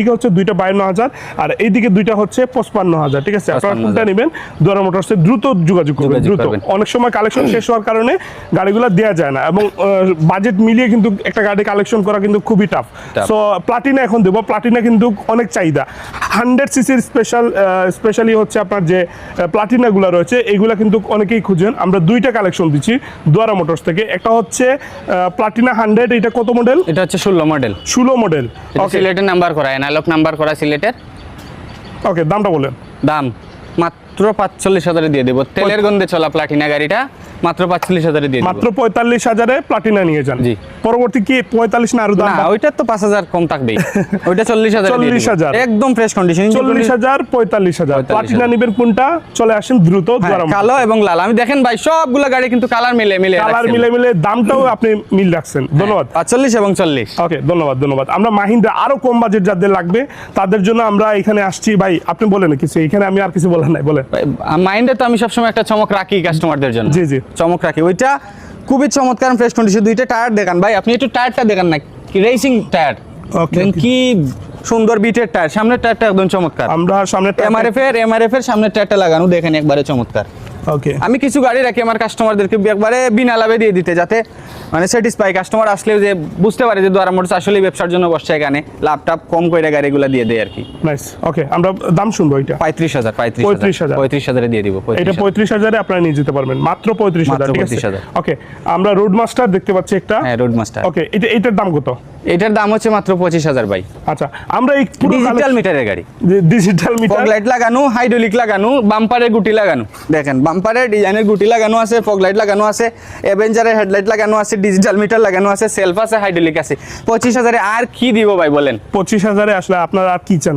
এদিকে হচ্ছে দুইটা বায়ান্ন হাজার আর এইদিকে দুইটা হচ্ছে পঁচপান্ন হাজার ঠিক আছে? আপনারা কোনটা নেবেন? দুয়ারা মোটরসে দ্রুত যোগাযোগ করবেন দ্রুত। অনেক সময় কালেকশন শেষ হওয়ার কারণে গাড়িগুলো দেওয়া যায় না এবং বাজেট মিলিয়ে কিন্তু একটা গাড়ি কালেকশন করা কিন্তু খুবই টাফ সো প্লাটিনা এখন দেবো। প্লাটিনা কিন্তু অনেক চাহিদা। হান্ড্রেড সিসির স্পেশাল স্পেশালি হচ্ছে আপনার যে প্লাটিনাগুলো রয়েছে এগুলা কিন্তু অনেকেই খুঁজেন। আমরা দুইটা কালেকশন দিচ্ছি দুয়ারা মোটরস থেকে। একটা হচ্ছে প্লাটিনা হান্ড্রেড এটা কত মডেল এটা হচ্ছে ষোলো মডেল ষোলো মডেল ওকে সিলেটের নাম্বার করা অ্যানালগ নাম্বার করা সিলেটের। ওকে দামটা বলেন। দাম মাত্র পাঁচচল্লিশ হাজারে দিয়ে দেবো। তেলের গন্ধে চলা প্লাটিনা গাড়িটা মাত্র পাঁচচল্লিশ হাজারে দিয়ে মাত্র পঁয়তাল্লিশ হাজারে প্লাটিনা নিয়ে যান। জি। পরবর্তী কি পঁয়তাল্লিশ না আরও দাম না ওইটার তো পাঁচ হাজার কম থাকবেই ওইটা চল্লিশ হাজার 40,000 একদম ফ্রেশ কন্ডিশন চল্লিশ হাজার পঁয়তাল্লিশ হাজার। প্লাটিনা নিবেন কোনটা? চলে আসেন দ্রুত হ্যাঁ, কালো এবং লাল। আমি দেখেন ভাই সবগুলো গাড়ি কিন্তু কালার মিলে মিলে কালার মিলে মিলে দামটাও আপনি মিল রাখছেন। ধন্যবাদ। পাঁচচল্লিশ এবং চল্লিশ। ওকে ধন্যবাদ ধন্যবাদ। আমরা মাহিন্দ্রা আরও কম বাজেট যাদের লাগবে তাদের জন্য আমরা এখানে আসছি। ভাই আপনি বলেন কিছু। এখানে আমি আর কিছু বলার নাই বলেন। মাইন্ডে তো আমি সবসময় একটা চমক রাখি কাস্টমারদের জন্য। জি, জি। চমক রাখি। ওইটা খুবই চমৎকার ফ্রেশ কন্ডিশন দুইটা টায়ার দেখান। ভাই আপনি একটু টায়ারটা দেখান না কি রেসিং টায়ার কি সুন্দর বিটের টায়ার সামনের টায়ারটা একদম চমৎকার। আমরা সামনে এমআরএফ এর এমআরএফ এর সামনের টায়ারটা লাগানো দেখেন একবারে চমৎকার। ওকে আমি কিছু গাড়ি রাখি আমার কাস্টমারদেরকে একবারে বিনা লাভে দিয়ে দিতে যাতে মানে স্যাটিসফাই কাস্টমার আসলে যে বুঝতে পারে যে দ্বারা মোটরস আসলে ব্যবসার জন্য বসছে এখানে লাভ লাভটাপ কম করে গাড়িগুলো দিয়ে দেয় আর কি। নাইস ওকে আমরা দাম শুনব এটা। পঁয়ত্রিশ হাজার পঁয়ত্রিশ 35,000 পঁয়ত্রিশ হাজারে। দিয়ে দিব এটা পঁয়ত্রিশ হাজারে আপনারা নিয়ে যেতে পারবেন মাত্র পঁয়ত্রিশ হাজার ঠিক আছে? ওকে আমরা রোড মাস্টার দেখতে পাচ্ছি একটা। হ্যাঁ রোড মাস্টার ওকে এটা এটার দাম কত? এটার দাম হচ্ছে মাত্র পঁচিশ হাজার ভাই। আচ্ছা আমরা এই ডিজিটাল মিটারের গাড়ি। ডিজিটাল মিটার লাইট লাগানো হাইড্রোলিক লাগানো বাম্পারের গুটি লাগানো। দেখেন বাম্পারের ডিজাইনের গুটি লাগানো আছে ফগ লাইট লাগানো আছে অ্যাভেঞ্জারের হেডলাইট লাগানো আছে ডিজিটাল মিটার লাগানো আছে সেলফ আছে হাইড্রোলিক আছে। পঁচিশ হাজারে আর কি দিব ভাই বলেন? পঁচিশ হাজারে আসলে আপনারা আর কি চান?